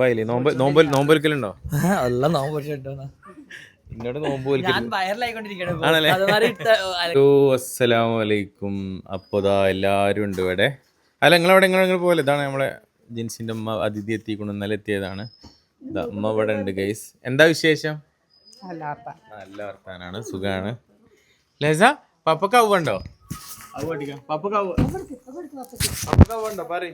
പോയില്ലേ നോമ്പ് നോമ്പ് നോമ്പൊലിക്കലുണ്ടോ? അല്ല നോമ്പ് പക്ഷേ എന്നോട് നോമ്പ് ഞാൻ വലിക്കൽ വയറിലായിക്കൊണ്ടിരിക്കണം ആണല്ലേ? അതുമാതിരി ഇട്ട- അല- ഹലോ അസ്സലാമു അലൈക്കും അപ്പോൾ ദാ എല്ലാവരും ഉണ്ട് ഇവിടെ. അല്ല നിങ്ങളവിടെ നിങ്ങൾ പോലെ ഇതാണ് നമ്മളെ ജിൻസിന്റെ അമ്മ അതിഥി എത്തിക്കൊണ്ട് ഇന്നലെ എത്തിയതാണ്. ദാ അമ്മ ഇവിടെ ഉണ്ട് ഗൈസ്. എന്താ വിശേഷം? നല്ല വർത്താനാണ്. സുഖാണ്. ലസ പപ്പക്ക് അവണ്ടോ അവ പഠിക്കാം പപ്പക്ക് അവ പപ്പക്ക്. അവണ്ടോ പറയ്.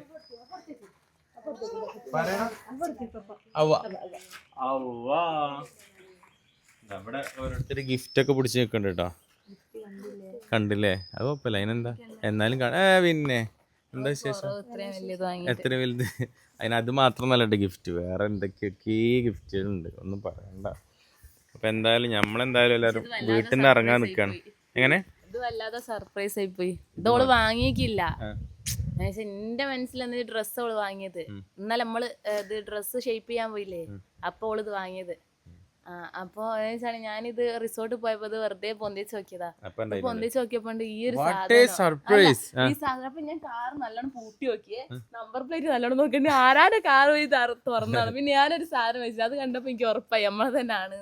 നമ്മുടെ ഓരോരുത്തർ ഗിഫ്റ്റ് ഒക്കെ പിടിച്ച് നിൽക്കുന്നുണ്ട് കേട്ടോ കണ്ടില്ലേ? അത് കുഴപ്പമില്ല. അതിനെന്താ? എന്നാലും കാണാ. ഏ, പിന്നെ. എന്താ വിശേഷം? എത്ര വലുത്. അതിന് അത് മാത്രമല്ല ഗിഫ്റ്റ് വേറെ എന്തൊക്കെയൊക്കെ ഗിഫ്റ്റുകളുണ്ട് ഒന്നും പറയണ്ട. അപ്പൊ എന്തായാലും നമ്മളെന്തായാലും എല്ലാവരും വീട്ടിൽ നിന്ന് ഇറങ്ങാൻ നിൽക്കുകയാണ് എങ്ങനെ? ഇത് വല്ലാതെ സർപ്രൈസ് ആയി പോയി. ഇതോൾ വാങ്ങിയിക്കില്ല എന്റെ മനസ്സിൽ അന്ന് ഡ്രസ്സ് അവൾ വാങ്ങിയത്? ഇന്നലെ നമ്മൾ ഇത് ഡ്രസ്സ് ഷേപ്പ് ചെയ്യാൻ പോയില്ലേ? അപ്പൊ അവൾ ഇത് വാങ്ങിയത്. ആ അപ്പൊ ഞാനിത് റിസോർട്ട് പോയപ്പോ ഇത് വെറുതെ പൊന്തിച്ച് നോക്കിയതാ. പൊന്തിച്ച് നോക്കിയപ്പോ ഈ ഒരു ഈ സാധനം അപ്പൊ ഞാൻ കാർ നല്ലോണം പൂട്ടി നോക്കിയേ. നമ്പർ പ്ലേറ്റ് നല്ലോണം നോക്കിണ്ട് ആരാന്റെ കാർ പോയി തുറന്നാണ് പിന്നെ ഞാനൊരു സാധനം വെച്ചു. അത് കണ്ടപ്പോ എനിക്ക് ഉറപ്പായി. നമ്മളെ തന്നെ ആണ്.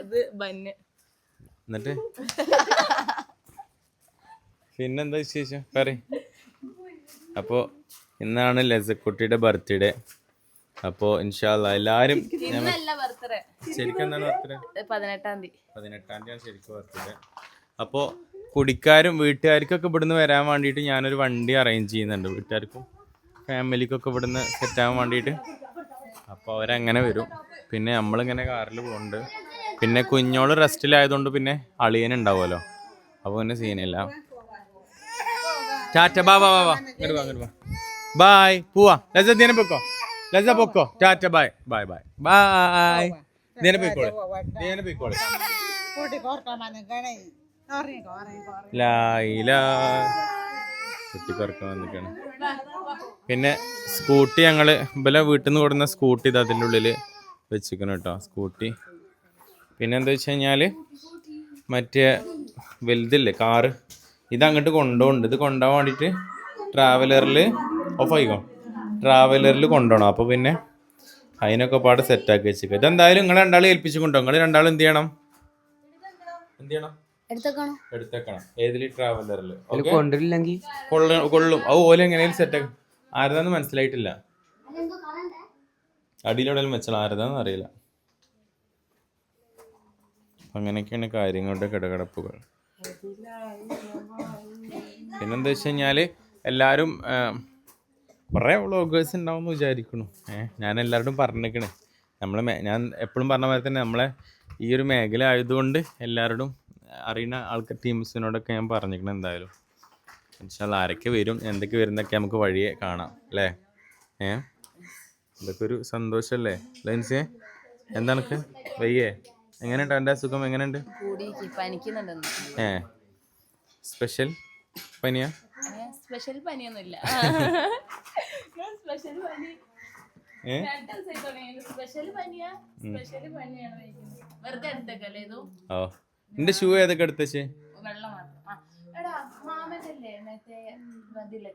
അത് ബന്നെ. എന്നിട്ട്? പിന്നെന്താ വിശേഷം? പറയും. അപ്പോ ഇന്നാണ് ലസക്കുട്ടിയുടെ ബർത്ത്ഡേ. അപ്പോ ഇൻഷാല്ല എല്ലാരും ശരിക്കും എന്താണ് ബർത്ത്ഡേ? പതിനെട്ടാം തീയതി. പതിനെട്ടാം തീയതി ശരിക്കും ബർത്ത്ഡേ. അപ്പോ കുടിക്കാരും വീട്ടുകാർക്കൊക്കെ ഇവിടുന്ന് വരാൻ വേണ്ടിയിട്ട് ഞാനൊരു വണ്ടി അറേഞ്ച് ചെയ്യുന്നുണ്ട്. വീട്ടുകാർക്കും ഫാമിലിക്കൊക്കെ ഇവിടുന്ന് സെറ്റ് ആവാൻ വേണ്ടിയിട്ട്. അപ്പോൾ അവരങ്ങനെ വരും. പിന്നെ നമ്മളിങ്ങനെ കാറിൽ പോകുന്നുണ്ട് പിന്നെ കുഞ്ഞോൾ റെസ്റ്റിലായതുകൊണ്ട് പിന്നെ അളിയനുണ്ടാവുമല്ലോ അപ്പോൾ പിന്നെ സീനില്ല ടാറ്റ ബാ ബാ ബാ ഇങ്ങോട്ട് വാ ഇങ്ങോട്ട് വാ. ബായ്. പോവാ. ലജ ദിനം പൊക്കോ? ലജ പൊക്കോ? Tata bye. Bye bye. Bye. ദിനം പോയിക്കോളെ. ദിനം പോയിക്കോളെ. വന്നിട്ടാണ് പിന്നെ സ്കൂട്ടി ഞങ്ങൾ ഇവലെ വീട്ടിൽ നിന്ന് കൊടുക്കുന്ന സ്കൂട്ടി ഇത് അതിന്റെ ഉള്ളിൽ വെച്ചിരിക്കണം കേട്ടോ സ്കൂട്ടി. പിന്നെ എന്താ വെച്ച് കഴിഞ്ഞാൽ മറ്റേ വലുതില്ലേ കാറ്. ഇത് അങ്ങോട്ട് കൊണ്ടുപോകുന്നുണ്ട് ഇത് കൊണ്ടുപോകാൻ വേണ്ടിയിട്ട് ട്രാവലറിൽ ഓഫ് ആയിക്കോ? ട്രാവലറിൽ കൊണ്ടുപോകണം അപ്പോൾ പിന്നെ അതിനൊക്കെ പാട് സെറ്റാക്കി വെച്ചിരിക്കുക ഇതെന്തായാലും നിങ്ങൾ രണ്ടാളും ഏൽപ്പിച്ചു കൊണ്ടോ. നിങ്ങൾ രണ്ടാളും എന്ത് ചെയ്യണം? എന്ത് ചെയ്യണം? എടുത്തേക്കണം? ഏതിൽ ട്രാവലറിൽ കൊണ്ടില്ലെങ്കിൽ കൊള്ളും അത് ഓല എങ്ങനെയും സെറ്റ് ആരതാന്ന് മനസ്സിലായിട്ടില്ല. അടിയിലെവിടെയും വെച്ചാൽ ആരതാന്ന് അറിയില്ല. അങ്ങനെയൊക്കെയാണ് കാര്യങ്ങളുടെ കിടകിടപ്പുകൾ പിന്നെന്താ വെച്ച് കഴിഞ്ഞാൽ എല്ലാവരും കുറേ വ്ളോഗേഴ്സ് ഉണ്ടാവും എന്ന് വിചാരിക്കണു. ഏഹ് ഞാൻ എല്ലാവരോടും പറഞ്ഞിരിക്കണേ നമ്മളെ ഞാൻ എപ്പോഴും പറഞ്ഞ പോലെ തന്നെ നമ്മളെ ഈ ഒരു മേഖല ആയതുകൊണ്ട് എല്ലാവരോടും അറിയുന്ന ആൾക്കാർ ടീംസിനോടൊക്കെ ഞാൻ പറഞ്ഞിരിക്കണം എന്തായാലും. എന്നുവെച്ചാൽ ആരൊക്കെ വരും എന്തൊക്കെ വരുന്നൊക്കെ നമുക്ക് വഴിയെ കാണാം അല്ലേ? ഏ? ഇതൊക്കെ ഒരു സന്തോഷമല്ലേ ലൈൻസേ? എന്താണ് വയ്യേ? എങ്ങനെയുണ്ട് എന്റെ സുഖം എങ്ങനെയുണ്ട്? ഏ. സ്പെഷ്യൽ പനിയാ? സ്പെഷ്യൽ പനിയൊന്നുമില്ല. സ്പെഷ്യൽ പനി. എന്റെ ഷൂ ഏതൊക്കെ എടുത്തേ വെള്ളം മാത്രം. എടാ മാമന്റെ അല്ലേ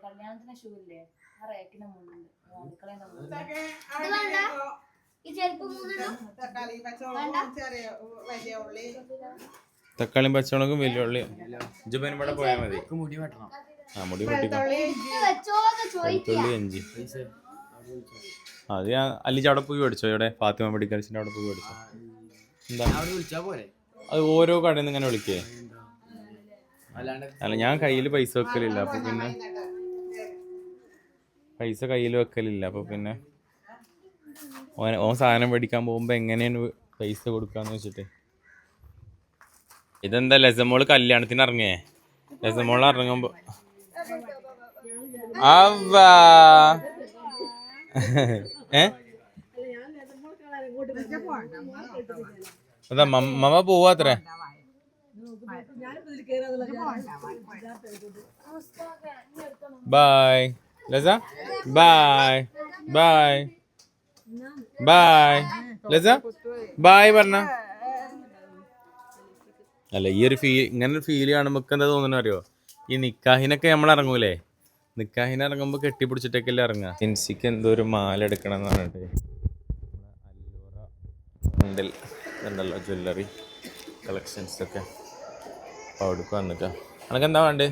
കല്യാണത്തിന് ഷൂ ഇല്ലേ? ആ റേക്കിന്റെ മുന്നിൽ അടുക്കളയുടെ മുന്നിൽ. തക്കാളിയും പച്ചമുളകും വലിയ ഉള്ളിയും ജുബൻ ഇവിടെ പോയാൽ മതി. മുടി വെട്ടണം. ആ മുടി വെളുത്തുള്ളി അഞ്ചി അത് ഞാൻ അല്ലിച്ച് അവിടെ പോയി മേടിച്ചോ? ഇവിടെ ഫാത്തിമ മെഡിക്കൽസിന്റെ അവിടെ പോയി മേടിച്ചോ? എന്താ? വിളിച്ചാ പോരെ? അത് ഓരോ കടയിൽ നിന്ന് ഇങ്ങനെ വിളിക്കേ. അല്ല ഞാൻ കയ്യിൽ പൈസ വെക്കലില്ല. അപ്പൊ പിന്നെ പൈസ കയ്യിൽ വെക്കലില്ല. അപ്പൊ പിന്നെ ഓൻ ഓൻ സാധനം മേടിക്കാൻ പോകുമ്പോ എങ്ങനെയാണ് പൈസ കൊടുക്കാന്ന് വെച്ചിട്ട്? ഇതെന്താ ലസമോൾ കല്യാണത്തിന് ഇറങ്ങിയേ? ലസമോൾ ഇറങ്ങുമ്പോ അവ്വാ. അതാ മമ്മ പോവാത്രേ bye. ലസ? Bye. Bye. Bye ലസ bye പറഞ്ഞ. അല്ല ഈ ഒരു ഫീൽ ഇങ്ങനെ ഒരു ഫീൽ കാണുമ്പോൾ എന്താ തോന്നുന്നു അറിയോ? ഈ നിക്കാഹിനൊക്കെ നമ്മൾ ഇറങ്ങൂലേ? നിക്കാഹിന് ഇറങ്ങുമ്പോൾ കെട്ടിപ്പിടിച്ചിട്ടൊക്കെയല്ലേ ഇറങ്ങുക. ജിൻസിക്ക് എന്തോ ഒരു മാല എടുക്കണം എന്ന് പറഞ്ഞിട്ട് അല്ലൂറ ഉണ്ടിൽ ഉണ്ടല്ലോ ജ്വല്ലറി കളക്ഷൻസ് ഒക്കെ. അപ്പോൾ അവിടേക്ക് വന്നിട്ടാ. അനക്ക് എന്താ വേണ്ടേ?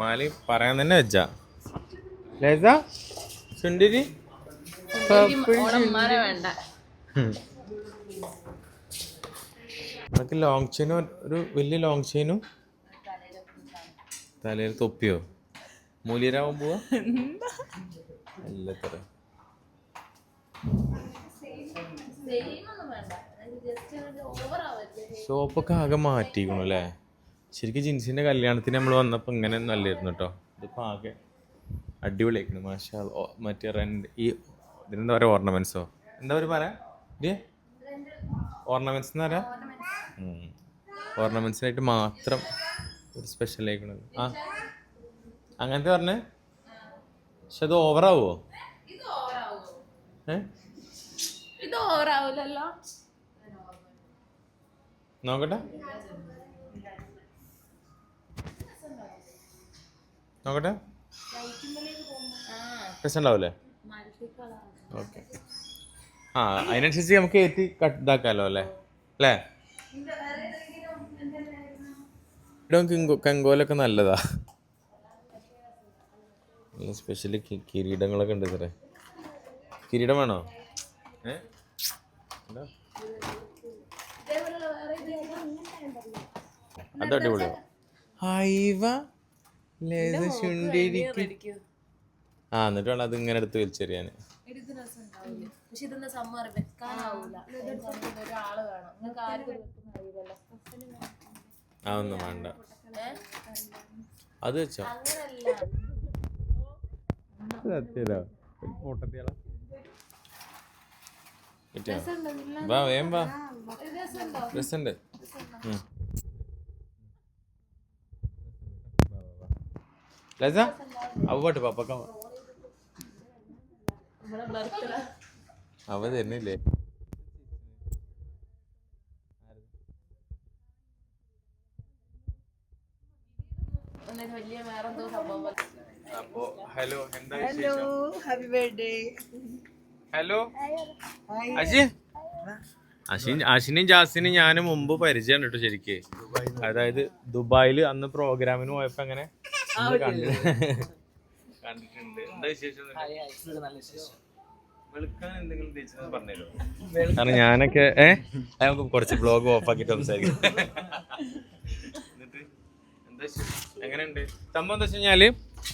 മാലി. പറയാൻ തന്നെ വെച്ചാ. ലേസ വേണ്ട. നമുക്ക് ലോങ് ചെയിനും ഒരു വലിയ ലോങ് ചെയിനും തലയിൽ തൊപ്പിയോ? മൂല്യരാവും പോവാ. എല്ലാത്തര ഷോപ്പൊക്കെ ആകെ മാറ്റിക്കണു അല്ലേ? ശരിക്കും ജിൻസിന്റെ കല്യാണത്തിന് നമ്മൾ വന്നപ്പോൾ ഇങ്ങനെ ഒന്നും അല്ലായിരുന്നു കേട്ടോ ഇതിപ്പോൾ ആകെ അടിപൊളിയാക്കണം മാഷാ. മറ്റേ റെൻഡ് ഈ ഇതിനെന്താ പറയുക? ഓർണമെന്റ്സോ എന്താ പറയുക പറയാ ഓർണമെന്റ്സ് എന്ന് പറയാ? ഓർണമെന്റ്സിനായിട്ട് മാത്രം ഒരു സ്പെഷ്യൽ ആയിക്കണത്. ആ. അങ്ങനത്തെ പറഞ്ഞേ? പക്ഷെ അത് ഓവറാവോ ഇത് ഓവറാവൂലല്ലോ നോക്കട്ടെ. നോക്കട്ടെ. രസമുണ്ടാവൂലേ ഓക്കെ ആ അതിനനുസരിച്ച് നമുക്ക് ഏറ്റി കട്ട് ഇതാക്കാമല്ലോ അല്ലേ? അല്ലേ? കെങ്കോലൊക്കെ കിങ്കോ കങ്കോലൊക്കെ നല്ലതാ. നല്ല സ്പെഷ്യൽ കിരീടങ്ങളൊക്കെ ഉണ്ട് സാറേ കിരീടം വേണോ? ഏ? എന്താ അത് അടിപൊളിയാ. ഹൈവ ആ എന്നിട്ട് വേണം അത് ഇങ്ങനെ എടുത്ത് വലിച്ചെറിയാൻ അതൊന്നും വേണ്ട. അത് വെച്ചോ. സത്യല്ലോ പൊട്ടത്തിയാളാ വേം വാ രസമുണ്ട്? ലസ? അവട്ട് പപ്പക്ക അവ സംഭവം അപ്പോ ഹലോ എന്താ hello happy birthday hello? Ashi Ashin അശിനെയും ജാസിനെയും ഞാൻ മുമ്പ് പരിചയം കേട്ടോ ശരിക്ക്. അതായത് ദുബായിൽ അന്ന് പ്രോഗ്രാമിന് പോയപ്പോ അങ്ങനെ കണ്ടിട്ടുണ്ട്. എന്താ വിശേഷം? കാരണം ഞാനൊക്കെ ഏ? നമുക്ക് കുറച്ച് ബ്ലോഗ് ഓഫ് ആക്കിട്ട് സംസാരിക്കാം. എന്താ വിശേഷം? എങ്ങനെയുണ്ട്? സംഭവം എന്താ വെച്ച് കഴിഞ്ഞാൽ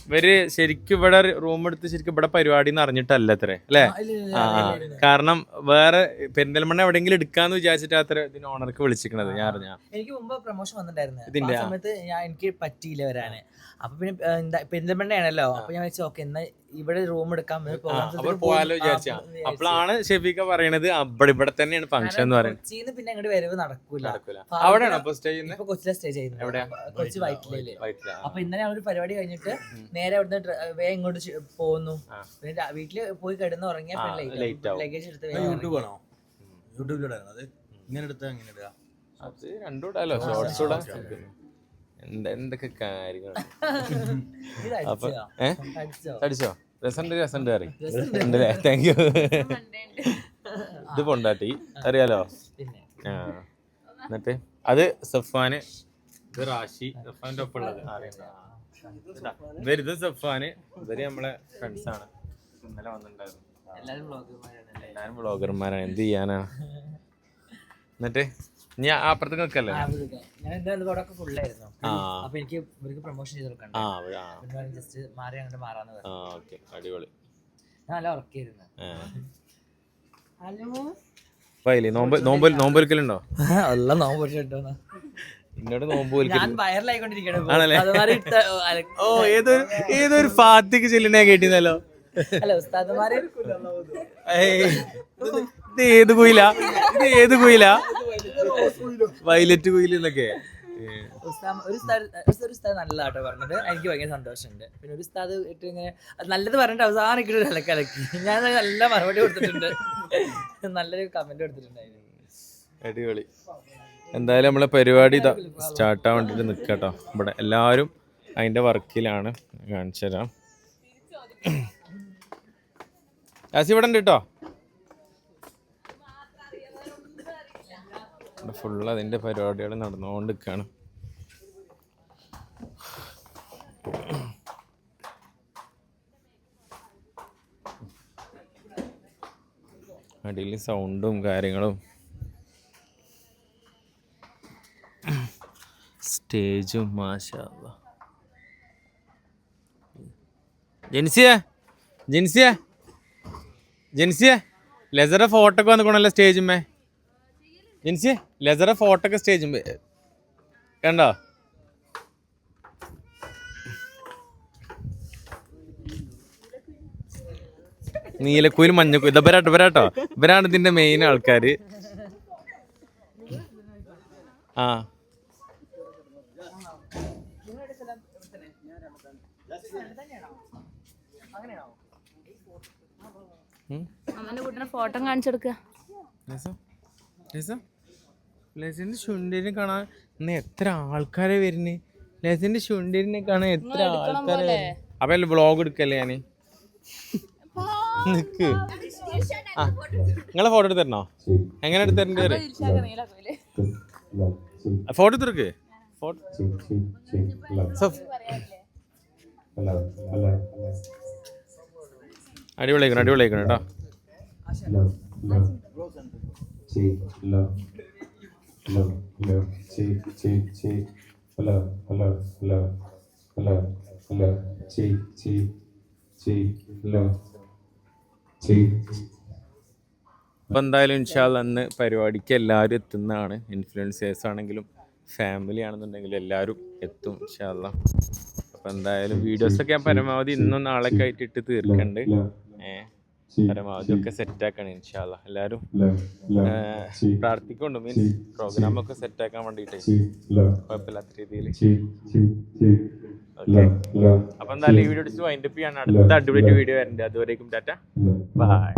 ഇവർ ശരിക്കും ഇവിടെ റൂം എടുത്ത് ശരിക്കും ഇവിടെ പരിപാടി എന്ന് അറിഞ്ഞിട്ടല്ല അത്രേ അല്ലേ? ആ. കാരണം വേറെ പെരിന്തൽമണ്ണ എവിടെയെങ്കിലും എടുക്കാന്ന് വിചാരിച്ചിട്ട് അത്ര ഇതിന് ഓണർക്ക് വിളിച്ചിരിക്കണത് ഞാൻ അറിഞ്ഞ എനിക്ക് മുമ്പ് പ്രൊമോഷൻ വന്നിട്ടുണ്ടായിരുന്നു. ആ. സമയത്ത് ഞാൻ എനിക്ക് പറ്റിയില്ല വരാന്. അപ്പൊ പിന്നെ എന്താ പെരിന്തൽമണ്ണയാണല്ലോ. അപ്പൊ ഞാൻ വെച്ചു ഓക്കെ എന്നാ ഇവിടെ റൂം എടുക്കാൻ പോകാലോ വിചാരിച്ച. അപ്പോഴാണ് ഷെഫീക്ക പറയണത് അവിടെ ഇവിടെ തന്നെയാണ് ഫംഗ്ഷൻ എന്ന് പറയുന്നത് കൊച്ചിന്ന് പിന്നെ അങ്ങോട്ട് വരവ് നടക്കൂല. അവിടെയാണ് കൊച്ചിലെ സ്റ്റേ ചെയ്യുന്നത്? കൊച്ചി വൈറ്റില അപ്പൊ ഇന്നലെ ഒരു പരിപാടി കഴിഞ്ഞിട്ട് നേരെ അവിടുന്ന് വേ ഇങ്ങോട്ട് പോകുന്നു. പിന്നെ വീട്ടിൽ പോയി കിടന്ന് ഉറങ്ങിയ. ലഗേജ് എടുത്ത് അത് വേഗം യൂട്യൂബ് ആണോ യൂട്യൂബിലൂടെ അത് ഇങ്ങനെ എടുത്താൽ അങ്ങനെ ഇടുക. അത് രണ്ടും ഇടാലോ. ഷോർട്സ് ഇടാം. എന്താ എന്തൊക്കെ കാര്യങ്ങൾ ഇറങ്ങി. ഇത് അപ്പൊ അടിച്ചോ? ഏ? അടിച്ചോ? അടിച്ചോ? രസണ്ട് രസണ്ട് കറി ഉണ്ടല്ലേ താങ്ക് യു ഇത് പൊണ്ടാട്ടി. അറിയാലോ? ആ. എന്നിട്ട്? അത് സഫാന് ഇത് റാഷി സഫാന്റെ ഒപ്പം ഉള്ളത് ഇവരിത് സഫാന്. ഇവർ നമ്മളെ ഫ്രണ്ട്സ് ആണ്. ഇന്നലെ വന്നിട്ടുണ്ടായിരുന്നു. എല്ലാരും ബ്ലോഗർമാരാണ് എന്ത് ചെയ്യാനാ? എന്നിട്ട് നീ അപ്പുറത്തേക്ക് നിൽക്കല്ലേ? ഞാൻ എന്തായാലും അവിടെ ഒക്കെ ഫുള്ളായിരുന്നു അപ്പൊ എനിക്ക് ഇവർക്ക് പ്രൊമോഷൻ ചെയ്ത് കൊടുക്കണ്ട? ആ ആ. പിന്നെ ജസ്റ്റ് മാറി അങ്ങോട്ട് മാറാന്ന് പറഞ്ഞു. അടിപൊളി. ഞാൻ നല്ല ഉറക്കിയിരുന്നു ഹലോ? വൈലി അല്ല നോമ്പ് എല്ലാം നോമ്പ് ആണല്ലേ? ഓ ഏതൊരു ഏതൊരു ഫാത്തിക്ക് ചെല്ലിനെ ഏയ്, ഇത് ഏത് കുയില? ഇത് ഏത് കുയില? വയലറ്റ് കുയിൽ എന്നൊക്കെ. ഒരു ഒരു ഉസ്താദ് നല്ലതാട്ടോ പറഞ്ഞത് എനിക്ക് ഭയങ്കര സന്തോഷമുണ്ട്. പിന്നെ ഒരു ഉസ്താദ് ഇട്ട് ഇങ്ങനെ നല്ലത് പറഞ്ഞിട്ട് അവസാനം ഇട്ട് ഒരു ഇലക്കലക്കി ഞാൻ നല്ല മറുപടി കൊടുത്തിട്ടുണ്ട്. നല്ലൊരു കമന്റ് കൊടുത്തിട്ടുണ്ടായിരുന്നു. അടിപൊളി. എന്തായാലും നമ്മളെ പരിപാടി ഇതാ സ്റ്റാർട്ട് ആവാൻ വേണ്ടിയിട്ട് നിൽക്കുക കേട്ടോ ഇവിടെ എല്ലാവരും അതിന്റെ വർക്കിലാണ്. കാണിച്ചു തരാം. ആസി ഇവിടെ ഉണ്ട് കേട്ടോ ഫുള്ള് അതിന്റെ പരിപാടികൾ നടന്നുകൊണ്ട് നിൽക്കുകയാണ് അടിയിൽ സൗണ്ടും കാര്യങ്ങളും സ്റ്റേജും മാഷാ അല്ലാ. ജെൻസിയെ ജെൻസിയെ ജെൻസിയെ ലെസറെ ഫോട്ടോ ഒക്കെ വന്നിക്കണല്ലോ സ്റ്റേജുമ്മേ ജെൻസിയെ ലെസറെ ഫോട്ടോ ഒക്കെ സ്റ്റേജുമ്മേ കണ്ടോ? നീലക്കുയിൽ മഞ്ഞക്കുയിൽ ഇതവരാട്ടോ ഇവരാട്ടോ. ഇവരാണ് ഇതിന്റെ മെയിൻ ആൾക്കാര്. ആ. അമ്മന്റെ കുട്ടിയുടെ കാണിച്ചു കാണാൻ ഇന്ന് എത്ര ആൾക്കാരെ വരുന്നേ? ലേസിന്റെ ചുണ്ടിനെ കാണാൻ എത്ര ആൾക്കാരെ അപ്പൊ വ്ളോഗ് എടുക്കല്ലേ ഞാൻ? നിക്ക്. നിങ്ങളെ ഫോട്ടോ എടുത്തരണോ എങ്ങനെ എടുത്തരണ്ട് ഫോട്ടോ എടുക്ക് ഫോട്ടോ അടിപൊളിയാക്കണം അടിപൊളിയാക്കണം കേട്ടോ. അപ്പോൾ എന്തായാലും ഇൻഷാൽ അന്ന് പരിപാടിക്ക് എല്ലാവരും എത്തുന്നതാണ്. ഇൻഫ്ലുവൻസേഴ്സ് ആണെങ്കിലും ഫാമിലി ആണെന്നുണ്ടെങ്കിലും എല്ലാവരും എത്തും ഇൻഷാല്ല അപ്പം എന്തായാലും വീഡിയോസൊക്കെ ഞാൻ പരമാവധി ഇന്നും നാളെയൊക്കെ ആയിട്ട് ഇട്ട് തീർക്കുന്നുണ്ട് പരമാവധി ഒക്കെ സെറ്റാക്കണം ഇൻഷാല്ല എല്ലാവരും പ്രാർത്ഥിക്കുന്നുണ്ട് മീൻസ് പ്രോഗ്രാമൊക്കെ സെറ്റാക്കാൻ വേണ്ടിയിട്ട് കുഴപ്പമില്ലാത്ത രീതിയിൽ അപ്പൊ എന്തായാലും ഈ വീഡിയോ വൈൻഡപ്പ് ചെയ്യാണ് അടുത്ത അടിപൊളി വീഡിയോ വരണ്ടേ അതുവരേക്കും ടാറ്റ ബൈ